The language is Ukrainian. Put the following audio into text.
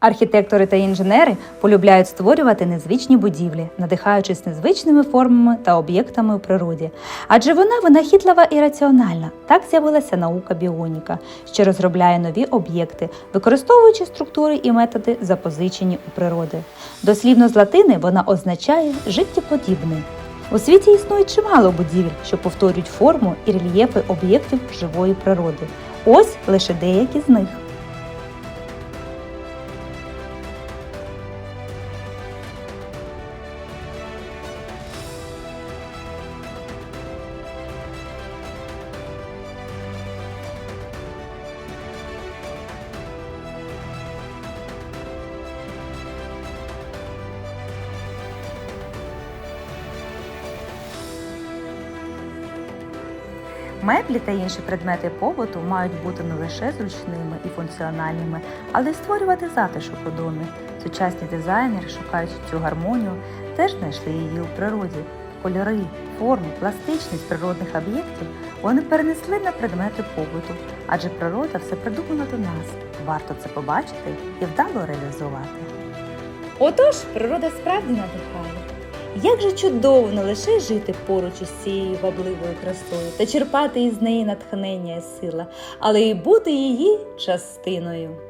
Архітектори та інженери полюбляють створювати незвичні будівлі, надихаючись незвичними формами та об'єктами у природі. Адже вона винахідлива і раціональна. Так з'явилася наука біоніка, що розробляє нові об'єкти, використовуючи структури і методи, запозичені у природи. Дослівно з латини вона означає життєподібний. У світі існує чимало будівель, що повторюють форму і рельєфи об'єктів живої природи. Ось лише деякі з них. Меблі та інші предмети побуту мають бути не лише зручними і функціональними, але й створювати затишок у домі. Сучасні дизайнери, шукаючи цю гармонію, теж знайшли її у природі. Кольори, форму, пластичність природних об'єктів вони перенесли на предмети побуту, адже природа все придумала до нас. Варто це побачити і вдало реалізувати. Отож, природа справді надихає. Як же чудово не лише жити поруч із цією вабливою красою та черпати із неї натхнення і сила, але й бути її частиною.